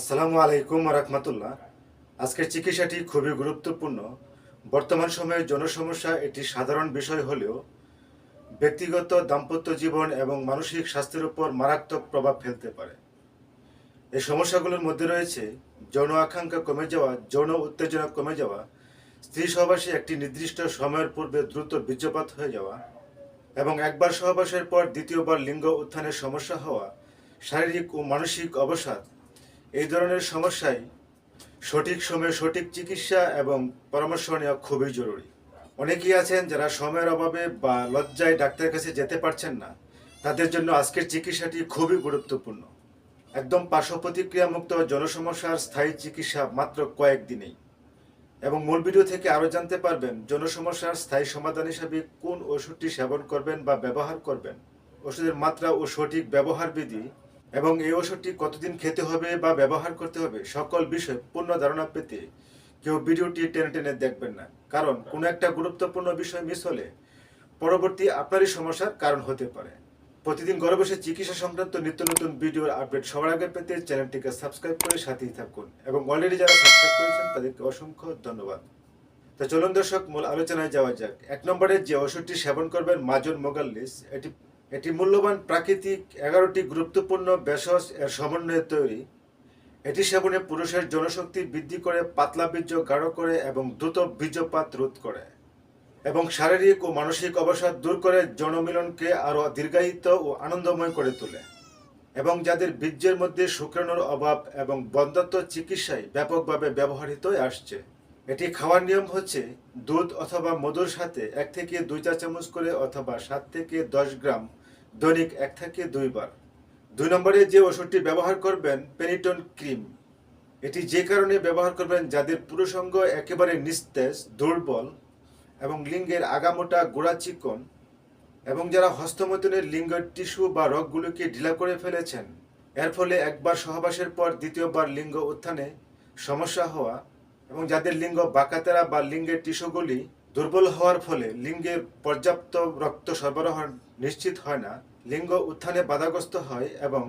আসসালামু আলাইকুম রহমতুল্লাহ। আজকের চিকিৎসাটি খুবই গুরুত্বপূর্ণ। বর্তমান সময়ে জনসমস্যা এটি সাধারণ বিষয় হলেও ব্যক্তিগত দাম্পত্য জীবন এবং মানসিক স্বাস্থ্যের উপর মারাত্মক প্রভাব ফেলতে পারে। এই সমস্যাগুলোর মধ্যে রয়েছে যৌন আকাঙ্ক্ষা কমে যাওয়া, যৌন উত্তেজনা কমে যাওয়া, স্ত্রী সহবাসে একটি নির্দিষ্ট সময়ের পূর্বে দ্রুত বীর্যপাত হয়ে যাওয়া এবং একবার সহবাসের পর দ্বিতীয়বার লিঙ্গ উত্থানের সমস্যা হওয়া, শারীরিক ও মানসিক অবসাদ এই ধরনের সমস্যায় সঠিক সময়ে সঠিক চিকিৎসা এবং পরামর্শ নেওয়া খুবই জরুরি। অনেকেই আছেন যারা সময়ের অভাবে বা লজ্জায় ডাক্তারের কাছে যেতে পারছেন না। তাদের জন্য আজকের চিকিৎসাটি খুবই গুরুত্বপূর্ণ। একদম পার্শ্ব প্রতিক্রিয়া মুক্ত জনসমস্যার স্থায়ী চিকিৎসা মাত্র কয়েকদিনেই এবং মূল ভিডিও থেকে আরও জানতে পারবেন জনসমস্যার স্থায়ী সমাধান হিসাবে কোন ওষুধটি সেবন করবেন বা ব্যবহার করবেন। ওষুধের মাত্রা ও সঠিক ব্যবহার বিধি এবং এই ওষুধটি কতদিন খেতে হবে বা ব্যবহার করতে হবে সকল বিষয়ে পূর্ণ ধারণা পেতে কেউ ভিডিওটি টেনে টেনে দেখবেন না। কারণ কোনো একটা গুরুত্বপূর্ণ বিষয় মিস হলে পরবর্তী আপনারই সমস্যার কারণ হতে পারে। প্রতিদিন ঘরে বসে চিকিৎসা সংক্রান্ত নিত্য নতুন ভিডিওর আপডেট সবার আগে পেতে চ্যানেলটিকে সাবস্ক্রাইব করে সাথেই থাকুন এবং অলরেডি যারা সাবস্ক্রাইব করেছেন তাদেরকে অসংখ্য ধন্যবাদ। তো চলুন দর্শক, মূল আলোচনায় যাওয়া যাক। এক নম্বরে যে ওষুধটি সেবন করবেন, মাজন মোগাল্লিস, এটি এটি মূল্যবান প্রাকৃতিক, এগারোটি গুরুত্বপূর্ণ ভেষজ এর সমন্বয়ে তৈরি। এটি সেবনে পুরুষের জনশক্তি বৃদ্ধি করে, পাতলা বীর্য গাঢ় করে এবং দ্রুত বীর্যপাত রোধ করে এবং শারীরিক ও মানসিক অবসাদ দূর করে জনমিলনকে আরও দীর্ঘায়িত ও আনন্দময় করে তোলে এবং যাদের বীর্যের মধ্যে শুক্রাণুর অভাব এবং বন্ধাত্ম চিকিৎসায় ব্যাপকভাবে ব্যবহৃত আসছে। এটি খাওয়ার নিয়ম হচ্ছে দুধ অথবা মধুর সাথে এক থেকে দুই চা চামচ করে অথবা সাত থেকে দশ গ্রাম, দৈনিক এক থেকে দুইবার দুই নম্বরে যে ওষুধটি ব্যবহার করবেন, পেনিটন ক্রিম। এটি যে কারণে ব্যবহার করবেন যাদের পুরুষঙ্গ একেবারে নিস্তেজ, দুর্বল এবং লিঙ্গের আগামোটা গোড়া চিকন এবং যারা হস্তমৈথুনের লিঙ্গের টিস্যু বা রগগুলোকে ঢিলা করে ফেলেছেন। এর ফলে একবার সহবাসের পর দ্বিতীয়বার লিঙ্গ উত্থানে সমস্যা হওয়া এবং যাদের লিঙ্গ বাঁকাতেরা বা লিঙ্গের টিস্যুগুলি দুর্বল হওয়ার ফলে লিঙ্গের পর্যাপ্ত রক্ত সরবরাহ নিশ্চিত হয় না, লিঙ্গ উত্থানে বাধাগ্রস্ত হয় এবং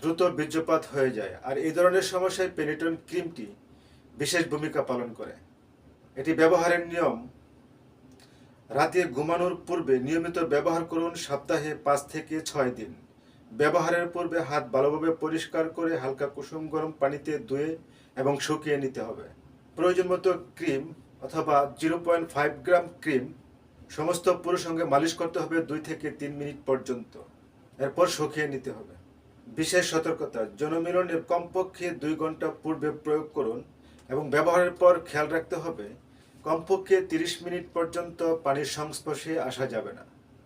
দ্রুত বীর্যপাত হয়ে যায়। আর এই ধরনের সমস্যায় পেনিটন ক্রিমটি বিশেষ ভূমিকা পালন করে। এটি ব্যবহারের নিয়ম। রাতে ঘুমানোর পূর্বে নিয়মিত ব্যবহার করুন সপ্তাহে পাঁচ থেকে ছয় দিন। ব্যবহারের পূর্বে হাত ভালোভাবে পরিষ্কার করে হালকা কুসুম গরম পানিতে ধুয়ে এবং শুকিয়ে নিতে হবে। প্রয়োজন মতো ক্রিম অথবা zero point five gram cream সমস্ত পুরুষ সঙ্গে মালিশ করতে হবে দুই থেকে তিন মিনিট পর্যন্ত। এরপর শুকিয়ে নিতে হবে। বিশেষ সতর্কতা জনমিলনের কমপক্ষে দুই ঘণ্টা পূর্বে প্রয়োগ করুন এবং ব্যবহারের পর খেয়াল রাখতে হবে, কমপক্ষে তিরিশ মিনিট পর্যন্ত পানির সংস্পর্শে আসা যাবে না।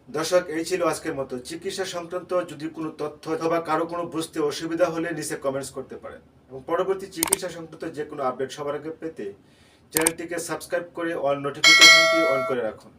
দর্শক, এই ছিল আজকের মতো। চিকিৎসা সংক্রান্ত যদি কোনো তথ্য অথবা কারও কোনো বুঝতে অসুবিধা হলে নিচে কমেন্টস করতে পারেন। এবং পরবর্তী চিকিৎসা সংক্রান্ত যে কোনো আপডেট সবার আগে পেতে চ্যানেলটিকে সাবস্ক্রাইব করে অল নোটিফিকেশনটি অন করে রাখুন।